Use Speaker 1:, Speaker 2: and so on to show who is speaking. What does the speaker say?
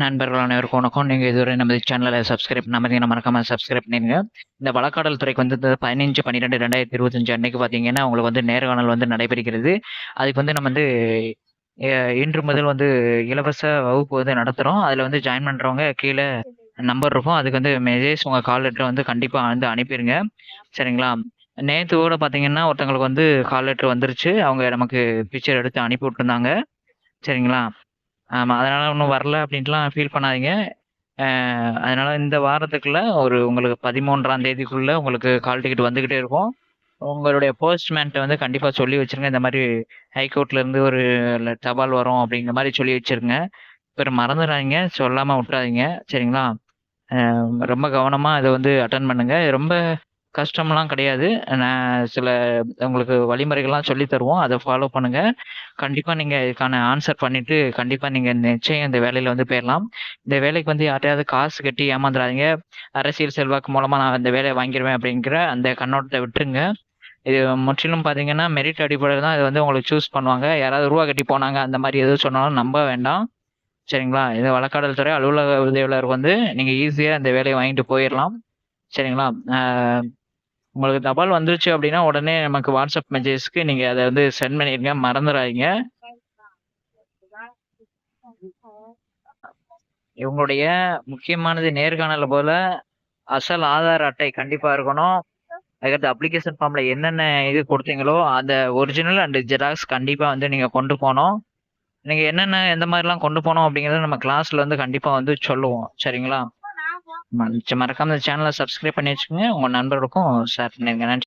Speaker 1: நண்பர்கள் அனைவருக்கும் வணக்கம். நீங்கள் இதுவரை நமது சேனலை சப்ஸ்கிரைப் பண்ணாம மறக்காமல் சப்ஸ்கிரைப் பண்ணிடுங்க இந்த வழக்காடல் துறைக்கு வந்து 15, 12, 2025 அன்னைக்கு பார்த்தீங்கன்னா, உங்களுக்கு வந்து நேர்காணல் வந்து நடைபெறுகிறது. அதுக்கு வந்து நம்ம வந்து இன்று முதல் வந்து இலவச வகுப்பு வந்து நடத்துகிறோம் அதில் வந்து ஜாயின் பண்ணுறவங்க கீழே நம்பர் இருக்கும். அதுக்கு வந்து மெசேஜ் உங்கள் கால் லெட்டர் வந்து கண்டிப்பாக வந்து அனுப்பிடுங்க சரிங்களா? நேற்று கூட பார்த்தீங்கன்னா, ஒருத்தவங்களுக்கு வந்து கால் லெட்டர் வந்துருச்சு. அவங்க நமக்கு பிக்சர் எடுத்து அனுப்பி விட்டுருந்தாங்க. சரிங்களா? ஆமாம் அதனால் ஒன்றும் வரல அப்படின்ட்டுலாம் ஃபீல் பண்ணாதீங்க. அதனால் இந்த வாரத்துக்குள்ளே ஒரு உங்களுக்கு பதிமூன்றாம் தேதிக்குள்ளே உங்களுக்கு கால் டிக்கெட் வந்துக்கிட்டே இருக்கும். உங்களுடைய போஸ்ட்மேன்ட்ட வந்து கண்டிப்பாக சொல்லி வச்சுருங்க. இந்த மாதிரி ஹைகோர்ட்லேருந்து ஒரு தபால் வரும் அப்படிங்கிற மாதிரி சொல்லி வச்சுருங்க. அப்புறம் மறந்துடாதீங்க சொல்லாமல் விட்றாதீங்க. சரிங்களா? ரொம்ப கவனமாக இதை வந்து அட்டன் பண்ணுங்கள் ரொம்ப கஷ்டம்லாம் கிடையாது. நான் சில உங்களுக்கு வழிமுறைகள்லாம் சொல்லி தருவோம். அதை ஃபாலோ பண்ணுங்க. கண்டிப்பா நீங்க இதுக்கான ஆன்சர் பண்ணிட்டு, கண்டிப்பா நீங்க நிச்சயம் இந்த வேலையில வந்து போயிடலாம் இந்த வேலைக்கு வந்து யார்ட்டையாவது காசு கட்டி ஏமாந்துறாதீங்க. அரசியல் செல்வாக்கு மூலமா நான் இந்த வேலையை வாங்கிடுவேன் அப்படிங்கிற அந்த கண்ணோட்டத்தை விட்டுருங்க. இது முற்றிலும் பார்த்தீங்கன்னா, மெரிட் அடிப்படையில் தான் இது வந்து உங்களுக்கு சூஸ் பண்ணுவாங்க. யாராவது ரூவா கட்டி போனாங்க அந்த மாதிரி எதுவும் சொன்னாலும் நம்ப வேண்டாம். சரிங்களா? இது வழக்காடல் துறை அலுவலக உதவியாளர் வந்து நீங்கள் ஈஸியாக இந்த வேலையை வாங்கிட்டு போயிடலாம் சரிங்களா? உங்களுக்கு தபால் வந்துருச்சு அப்படின்னா உடனே நமக்கு வாட்ஸ்அப் மெசேஜ்க்கு நீங்க அதை வந்து சென்ட் பண்ணிருங்க. மறந்துடாதீங்க இவங்களுடைய முக்கியமானது நேர்காணல் போல அசல் ஆதார் அட்டை கண்டிப்பா இருக்கணும். அதுக்கடுத்து அப்ளிகேஷன் ஃபார்ம்ல என்னென்ன இது கொடுத்தீங்களோ அந்த ஒரிஜினல் அண்ட் ஜெராக்ஸ் கண்டிப்பா வந்து நீங்க கொண்டு போகணும் நீங்க என்னென்ன எந்த மாதிரிலாம் கொண்டு போனோம் அப்படிங்கறத நம்ம கிளாஸ்ல வந்து கண்டிப்பா வந்து சொல்லுவோம். சரிங்களா? ம மறக்காம இந்த சேனல சப்ஸ்கிரைப் பண்ணி வச்சுக்கோங்க. உங்க நண்பர்களுக்கும் ஷேர் பண்ணிருங்க. நன்றி.